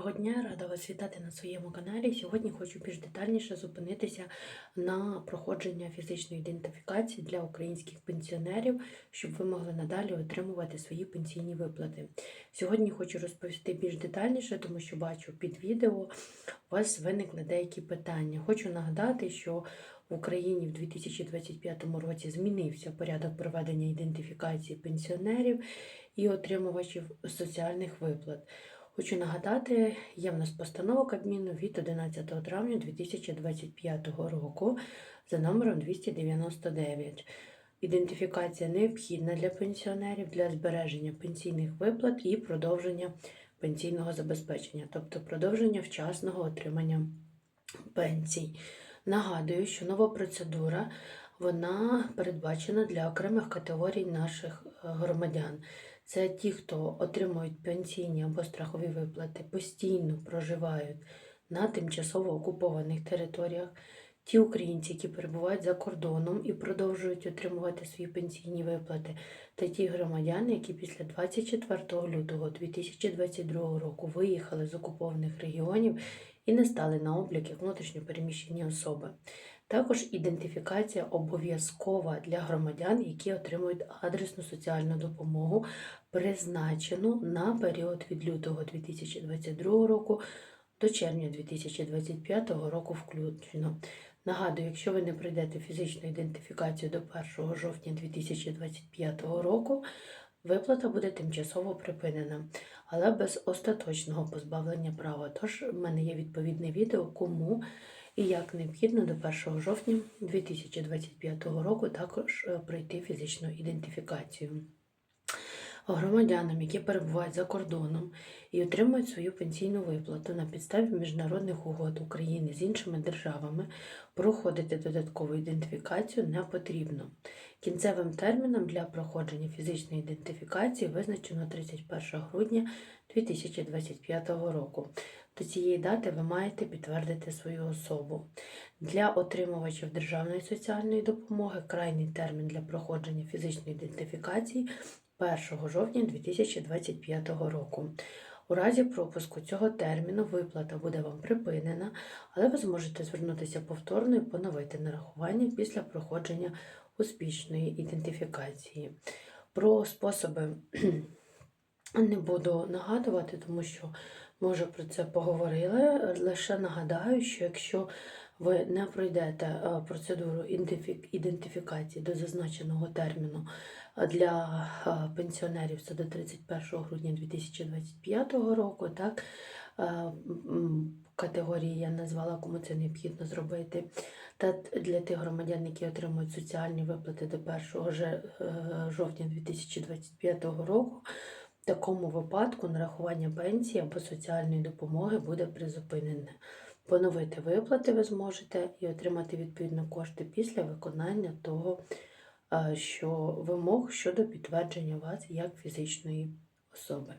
Доброго дня, рада вас вітати на своєму каналі. Сьогодні хочу більш детальніше зупинитися на проходження фізичної ідентифікації для українських пенсіонерів, щоб ви могли надалі отримувати свої пенсійні виплати. Сьогодні хочу розповісти більш детальніше, тому що бачу під відео у вас виникли деякі питання. Хочу нагадати, що в Україні в 2025 році змінився порядок проведення ідентифікації пенсіонерів і отримувачів соціальних виплат. Хочу нагадати, є в нас постанова Кабміну від 11 травня 2025 року за номером 299. Ідентифікація необхідна для пенсіонерів для збереження пенсійних виплат і продовження пенсійного забезпечення, тобто продовження вчасного отримання пенсій. Нагадую, що нова процедура вона передбачена для окремих категорій наших е, громадян. Це ті, хто отримують пенсійні або страхові виплати, постійно проживають на тимчасово окупованих територіях. Ті українці, які перебувають за кордоном і продовжують отримувати свої пенсійні виплати, та ті громадяни, які після 24 лютого 2022 року виїхали з окупованих регіонів і не стали на облік як внутрішньопереміщені особи. Також ідентифікація обов'язкова для громадян, які отримують адресну соціальну допомогу, призначену на період від лютого 2022 року до червня 2025 року включно. Нагадую, якщо ви не пройдете фізичну ідентифікацію до 1 жовтня 2025 року, виплата буде тимчасово припинена, але без остаточного позбавлення права. Тож в мене є відповідне відео, кому і як необхідно до 1 жовтня 2025 року також е, пройти фізичну ідентифікацію. Громадянам, які перебувають за кордоном і отримують свою пенсійну виплату на підставі міжнародних угод України з іншими державами, проходити додаткову ідентифікацію не потрібно. Кінцевим терміном для проходження фізичної ідентифікації визначено 31 грудня 2025 року. До цієї дати ви маєте підтвердити свою особу. Для отримувачів державної соціальної допомоги крайній термін для проходження фізичної ідентифікації 1 жовтня 2025 року. У разі пропуску цього терміну виплата буде вам припинена, але ви зможете звернутися повторно і поновити нарахування після проходження успішної ідентифікації. Про способи не буду нагадувати, тому що ми вже про це поговорили. Лише нагадаю, що якщо ви не пройдете е, процедуру ідентифікації до зазначеного терміну для е, пенсіонерів, це до 31 грудня 2025 року, так, е, категорії я назвала, кому це необхідно зробити. Та для тих громадян, які отримують соціальні виплати до 1 жовтня 2025 року. В такому випадку нарахування пенсії або соціальної допомоги буде призупинене. Поновити виплати ви зможете і отримати відповідно кошти після виконання того, що вимог щодо підтвердження вас як фізичної особи.